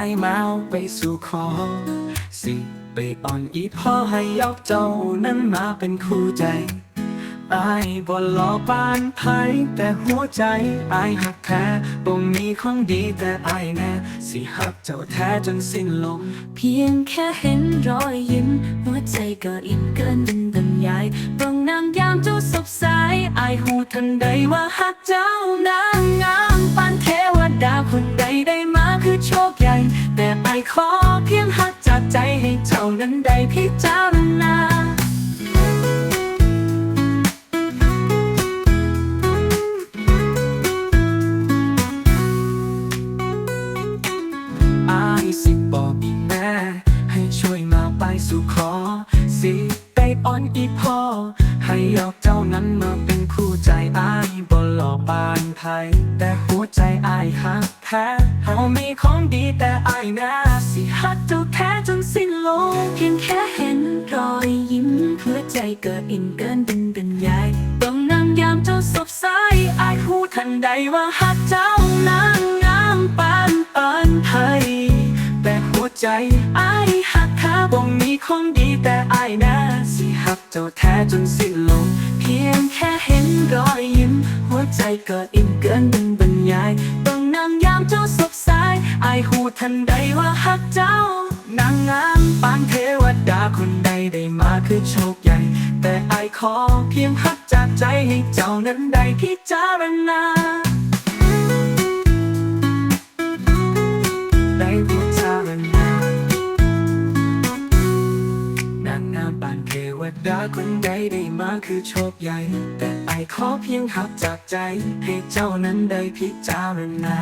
ได้มาเอาไปสู่ขอสิไปอ่อนอีพ่อให้ยกเจ้านั้นมาเป็นคู่ใจอายบ่หล่อปานไผแต่หัวใจอายหักแท้บ่มีของดีแต่อายแน่สิหักเจ้าแท้จนสิ้นลม เพียงแค่เห็นรอยยิ้ม หัวใจก็อิ่มเกินบรรยายตรงนางยามเจ้าสบสายอายหูทันใดว่าหักเจ้านางงาม ขอเพียงหักจากใจให้เจ้านั้นได้พิจารณาอายสิบอกอีแม่ ให้ช่วยมาไปสู่ขอ สิไปอ่อนอีพ่อ ให้ยอกเจ้านั้นมาเป็นคู่ใจอายบ่หล่อปานไทยแต่หัวใจอายหักแท้เฮามีของดีแต่อายน่า เกิดอิ่มเกินเป็นบรรยายตรงนางยามเจ้าสบสายอายหูทันใดว่าหักเจ้านางงามปานปานไทยแต่หัวใจอายหักแท้บ่มีของดีแต่อายน่าสิหักเจ้าแท้จนสิ้นลมเพียงแค่เห็นรอยยิ้ม หัวใจเกิดอิ่มเกินเป็นบรรยายตรงนางยามเจ้าสบสายอายหูทันใดว่าหักเจ้านางงามปานเทวดาคนใดได้มาคือโชค ขอเพียงหักจากใจให้เจ้านั้นได้พิจารณาได้พิจารณานางงามปานเทวดาคนใดได้มาคือโชคใหญ่ แต่อขอเพียงหักจากใจให้เจ้านั้นได้พิจารณา